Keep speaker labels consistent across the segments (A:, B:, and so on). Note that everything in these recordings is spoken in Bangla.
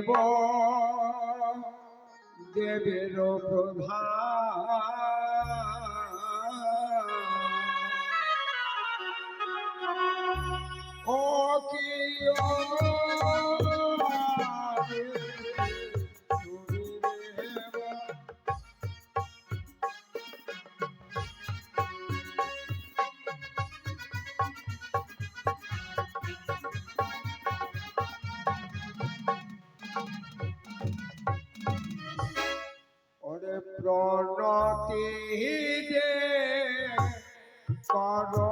A: দেব দেবের প্রধান প্রণতি যে কর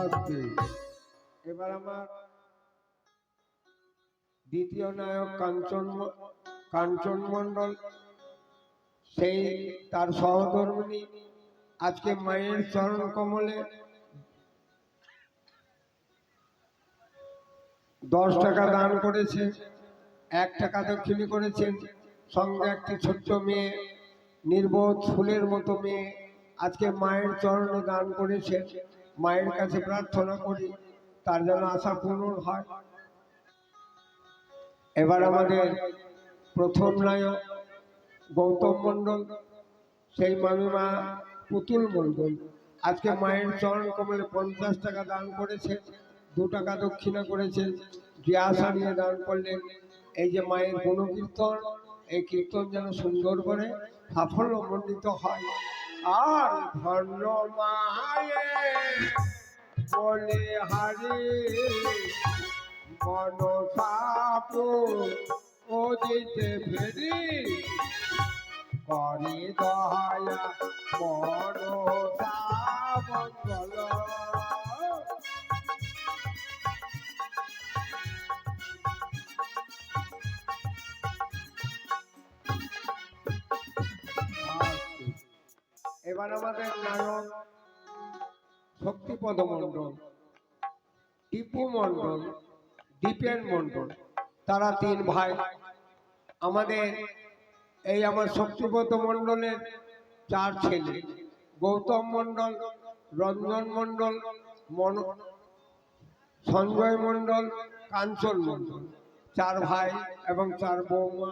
A: আজকে এবার আমার দ্বিতীয় নায়ক কাঞ্চন কাঞ্চন মণ্ডল সেই তার সহধর্মিনী, আজকে মায়ের চরণ কমলে দশ টাকা দান করেছে, এক টাকা দক্ষিণী করেছেন, সঙ্গে একটি ছোট্ট মেয়ে, নির্বোধ ফুলের মতো মেয়ে, আজকে মায়ের চরণে দান করেছে। মায়ের কাছে প্রার্থনা করি, তার যেন আশা পূর্ণ হয়। এবার আমাদের প্রথম নায়ক গৌতম মণ্ডল, সেই মামিমা পুতুল মণ্ডল। আজকে মায়ের চরণ কমলে পঞ্চাশ টাকা দান করেছে, দু টাকা দক্ষিণা করেছেন যে আশা নিয়ে দান করলেন, এই যে মায়ের গুণকীর্তন, এই কীর্তন যেন সুন্দর করে সাফল্য মণ্ডিত হয়। আর ধন্য মায়ে বলে হারি মনসাপু ও দিতে ফেরি। করে দয়া মনসামঙ্গল এবার আমাদের নায়ক শক্তিপদ মণ্ডল টিপু মণ্ডল দীপেন মণ্ডল তারা তিন ভাই। আমাদের এই আমার শক্তিপদ মণ্ডলের চার ছেলে, গৌতম মণ্ডল, রঞ্জন মণ্ডল, মন, সঞ্জয় মণ্ডল, কাঞ্চন মণ্ডল। চার ভাই এবং চার বৌমা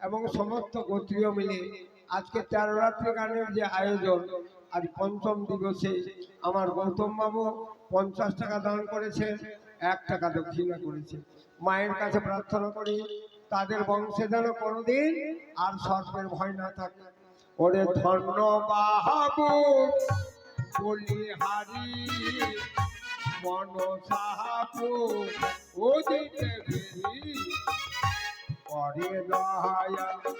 A: এবং সমস্ত গোত্রীয় মিলে আজকে তেরো রাত্রি গানের যে আয়োজন, আজ পঞ্চম দিবসে আমার গৌতম বাবু পঞ্চাশ টাকা দান করেছে এক টাকা দক্ষিণা করেছে মায়ের কাছে প্রার্থনা করি, তাদের বংশে যেন কোনোদিন আর সর্পের ভয় না থাকে ওরে ধন্য বাবু বলি হারি মন সাহাবু ও দিতে ফেরি করে। আস্তে।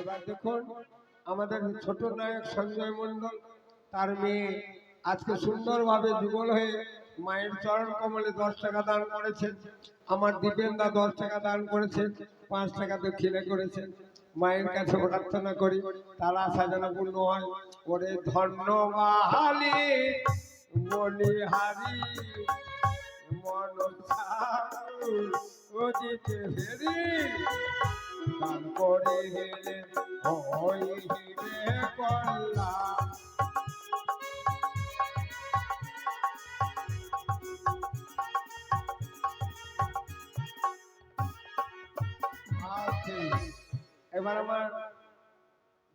A: এবার দেখুন আমাদের ছোট নায়ক সঞ্জয় মণ্ডল, তার মেয়ে আজকে সুন্দরভাবে যুগল হয়ে মায়ের চরণ কমলে দশ টাকা দান করেছেন। আমার দীপেন দা দশ টাকা দান করেছেন, পাঁচ টাকা দক্ষিণে করেছেন। মায়ের কাছে প্রার্থনা করি, তার যেন পূর্ণ হয় ওরে ধন্য বাহালি বলি হারি মন হিরে কল্লা আছে। এবার আমার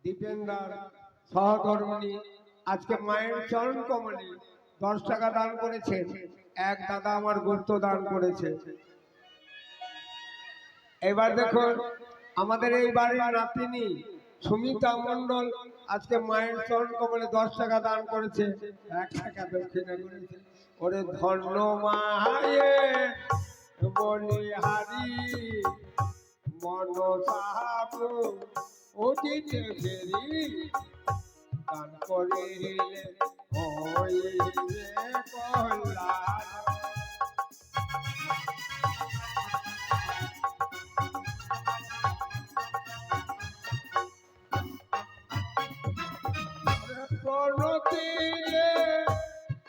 A: দীপেন্দার সহধর্মিনী আজকে মায়ের চরণ কমলে দশ টাকা দান করেছেন, এক দাদা আমার গুরুত্ব দান করেছে। এবার দেখুন আমাদের এই বাড়ির নাতিনি সুমিতা মন্ডল আজকে মায়ের চরণ কমলে দশ টাকা দান করেছে। এক টাকা দক্ষিণা করেছে। ওরে ধন্য মায়ে বলি হারি। মন সাহাবু দিতে ফেরি দান করিলে হইবে কল্যাণ। প্রণতিলে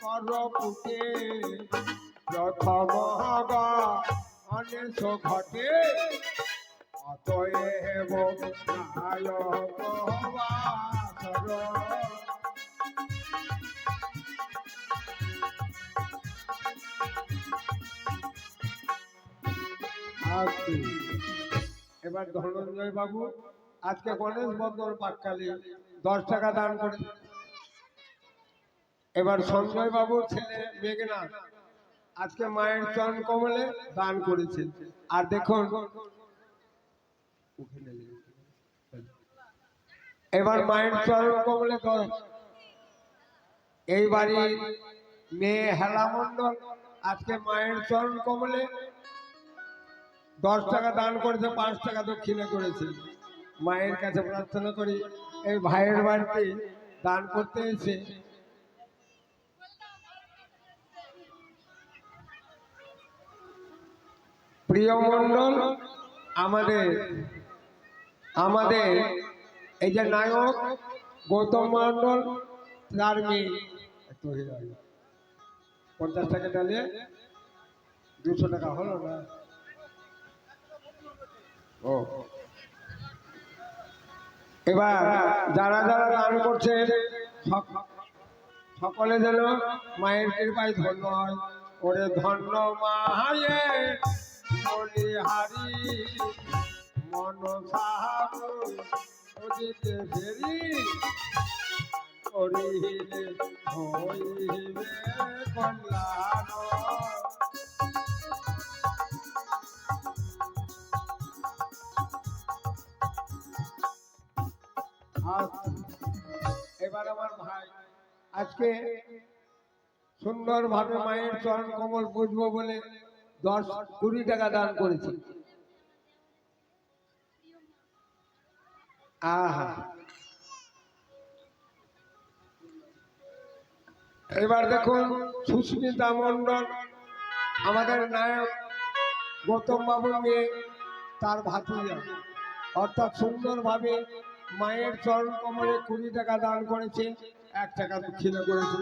A: করপুটে প্রথম অনেশ ঘটে এবার ধনঞ্জয় বাবু, আজকে গণেশ বন্দর পাককালে দশ টাকা দান করে। এবার সঞ্জয় বাবুর ছেলে মেঘনাথ, আজকে মায়ের চরণ কমলে দান করেছে আর দেখুন এবার মায়ের চরণ কমলে এই বাড়ির মেয়ে হেলা মণ্ডল আজকে মায়ের চরণ কমলে দশ টাকা দান করেছে, পাঁচ টাকা দক্ষিণে করেছে। মায়ের কাছে প্রার্থনা করি, এই ভাইয়ের বাড়িতে দান করতে এসে প্রিয় মন্ডল আমাদের আমাদের এই যে নায়ক গৌতম মণ্ডল তার মেয়ে। পঞ্চাশ টাকা ডালে দুশো টাকা হলো না? ও। এবার যারা যারা দান করছে, সক- সকলে যেন মায়ের কৃপায় ধন্য হয়। ওরে ধন্য মায়ে বলিহারি মন সাহাবু করিলে হইবে কল্যাণ। এবার আমার ভাই, আজকে সুন্দরভাবে মায়ের চরণ কমল বুঝব বলে দশ কুড়ি টাকা দান করেছি আহা। এবার দেখুন সুস্মিতা মণ্ডল, আমাদের নায়ক গৌতম বাবু মেয়ে, তার ভাতিজা। অর্থাৎ সুন্দরভাবে মায়ের চরণ কমলে কুড়ি টাকা দান করেছে, এক টাকা দক্ষিণা করেছে।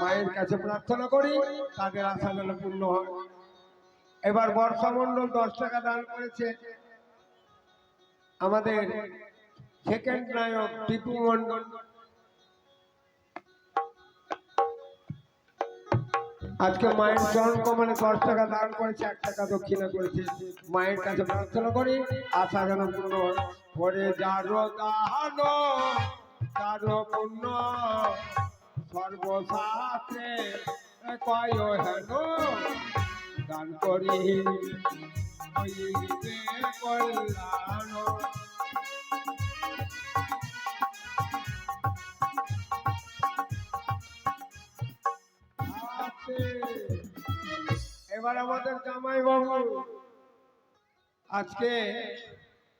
A: মায়ের কাছে প্রার্থনা করি, তাদের আশা যেন পূর্ণ হয়। এবার বর্ষা মণ্ডল দশ টাকা দান করেছে। আমাদের সেকেন্ড নায়ক টিপু মণ্ডল আজকে মায়ের চরণ কমলে দশ টাকা দান করেছে, এক টাকা দক্ষিণা করেছে মায়ের কাছে প্রার্থনা করি, আশা যেন পূর্ণ। পরে যারো দাহান যারো পূর্ণ সর্বশাস্ত্রে কয় হেন, দান করি কল্যাণ এবার আমাদের জামাই বাবু আজকে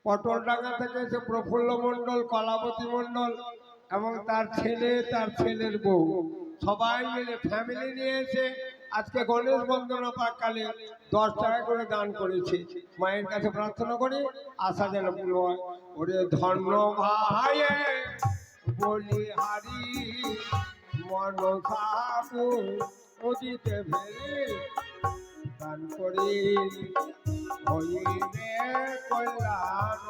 A: পটলডাঙ্গা থেকে এসে প্রফুল্ল মণ্ডল, কলাবতী মণ্ডল এবং তার ছেলে, তার ছেলের বউ, সবাই মিলে ফ্যামিলি নিয়ে এসে আজকে গণেশ বন্দনা পাককালে দশ টাকা করে দান করেছে। মায়ের কাছে প্রার্থনা করি, আশা যেন পূর্ণ হয়। ওরে ধন্য ভাই, বলি হারি মন সাবু নদীতে ফেরে দান করি হইবে কল্যাণ।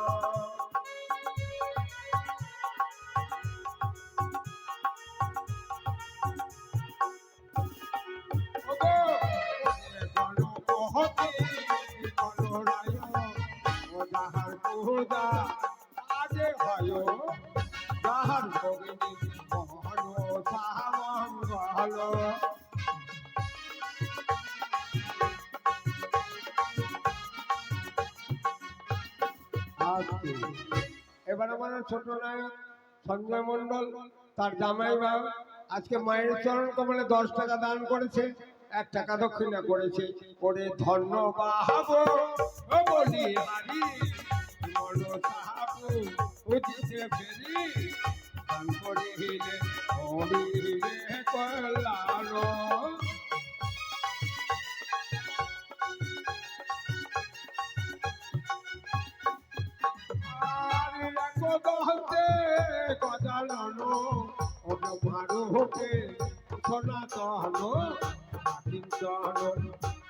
A: আজে হয় যাহার ভগিনী মহন সামঙ্গল এবার আমাদের ছোট নায়ক সঞ্জয় মন্ডল তার জামাই বাবু আজকে মায়ের চরণ কমলে দশ টাকা দান করেছে, এক টাকা দক্ষিণা করেছে। করে ধন্য ফেরি করিলে হরিবে হোকে সনাতন কিঞ্চন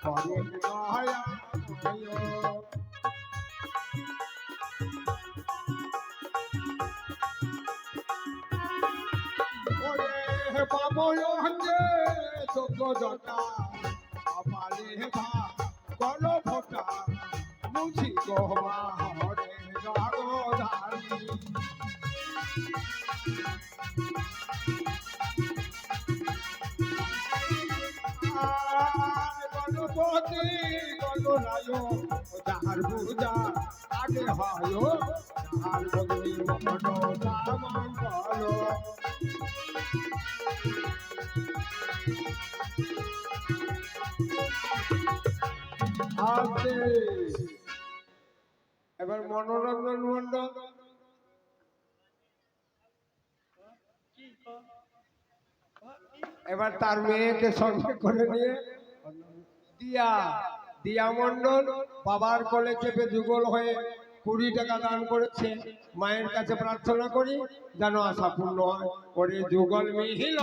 A: করে দয়া বাবয় হচ্ছে চোদ্দ জটা আপালে ভা কল ফোটা মুছি গোমা হরে জগধারী। যাহার পূজা আগে হয় যাহার মন মঙ্গল আছে এবার মনোরঞ্জন মন্ডল এবার তার মেয়েকে সঙ্গে করে নিয়ে দিয়া। দিয়া মন্ডল বাবার কোলে চেপে যুগল হয়ে কুড়ি টাকা দান করেছে। মায়ের কাছে প্রার্থনা করি যেন আশা পূর্ণ হয়। করে যুগল মিহিল